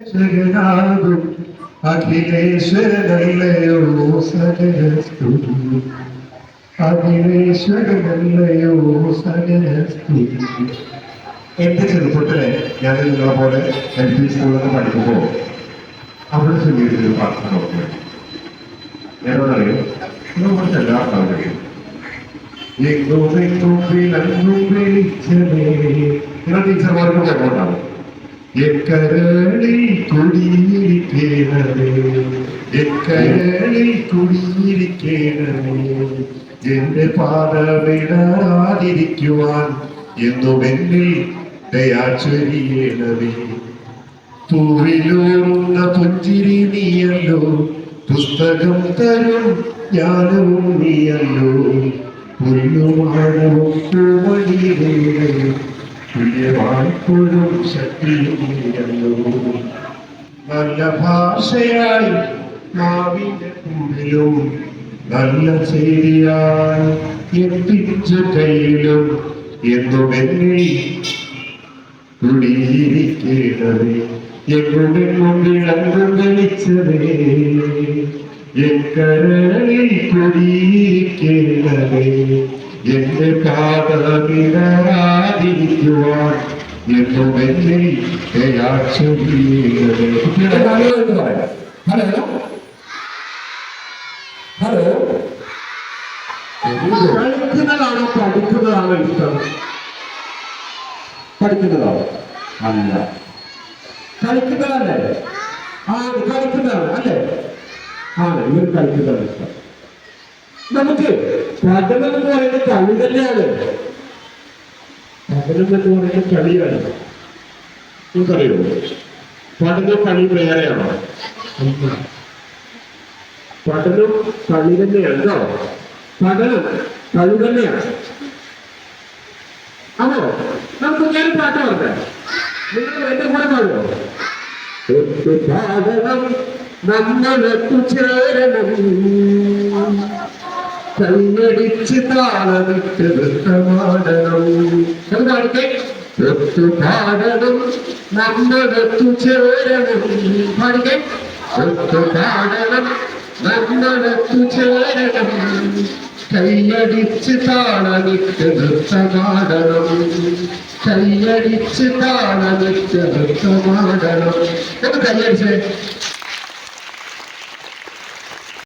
ജഗനാകും അഖിലേശ്വരനല്ലയോ സകലസ്തുതി അഖിലേശ്വരനല്ലയോ സകലസ്തുതി എന്റെ ചെറുപ്പത്തിലെ ഞാൻ നിങ്ങളെ പോലെ എൽ പി സ്കൂളിൽ നിന്ന് പഠിക്കുമ്പോൾ അവിടെ പാട്ട് നോക്കി. എന്നോടറിയോ കുറച്ച് എല്ലാ അറിയും എങ്ങും എങ്ങും വിളങ്ങും വെളിച്ചമേ നിങ്ങൾ ടീച്ചർമാർക്ക് കൊണ്ടുണ്ടാവും എക്കരളിൽ കുടിയിരിക്കണമേ. എക്കരളിൽ കുടിയിരിക്കണമേ. എന്റെ പാതമിടാതിരിക്കുവാൻ എന്നും എന്നിൽ ദയാചൊരിയണമേ പൂവിലൂറുന്ന പുഞ്ചിരി നീയല്ലോ പുസ്തകം തരും ജ്ഞാനവും നീയല്ലോ. പുല്ലുമാണോ പൂവണിയിലും തുല്യമായിപ്പോഴും ശക്തിയും നീയല്ലോ നല്ല ഭാഷയായി നാവിന്റെ കൂടിലും നല്ല ചേരിയായി എത്തിച്ച കയ്യിലും എന്നും തുടിയിരിക്കേണ്ടതേ എങ്ങുമെങ്ങും വിളങ്ങും വെളിച്ചമേ എക്കരളിൽ കുടിയിരിക്കണമേ എന്റെ കാതമിടാതിരിക്കുവാൻ എന്നും എന്നിൽ പറയാം. ഹലോ? ഹലോ? കളിക്കുന്നതാണോ പഠിക്കുന്നതാണോ ഇഷ്ടം? പഠിക്കുന്നതാണോ? അല്ല. കളിക്കുന്നതല്ലേ ആ കളിക്കുന്നതാണ് അല്ലേ? ആണ് ഇവർ കളിക്കുന്നതാണ് ഇഷ്ടം. നമുക്ക് പഠനം എന്ന് പറയുന്നത് കളി തന്നെയാണ്. പഠനം എന്ന് പറയുന്നത് കളിയാണ് നമുക്കറിയോ? പഠനം കളി വേറെയാണോ. പഠനം കളി തന്നെയാണ് കേട്ടോ. പഠനം കളി തന്നെയാണ്. അതോ നമുക്ക് ഞാൻ പാട്ട് പറഞ്ഞേ നിങ്ങൾ എന്റെ കൂടെ പാടുമോ പാടണം നമ്മളൊത്തു ചേരണം. കൈയടിച്ച് താളമിട്ട് നൃത്തമാടണം. അത് പാടിക്കേ ഒത്തു പാടണം നമ്മളൊത്തു ചേരണം. പാടിക്കേ. ഒത്തു പാടണം നമ്മളൊത്തു ചേരണം. കൈയടിച്ച് താളമിട്ട് നൃത്തമാടണം. കൈയടിച്ച് താളമിട്ട് നൃത്തമാടണം. ഒന്ന് കൈയടിച്ച്?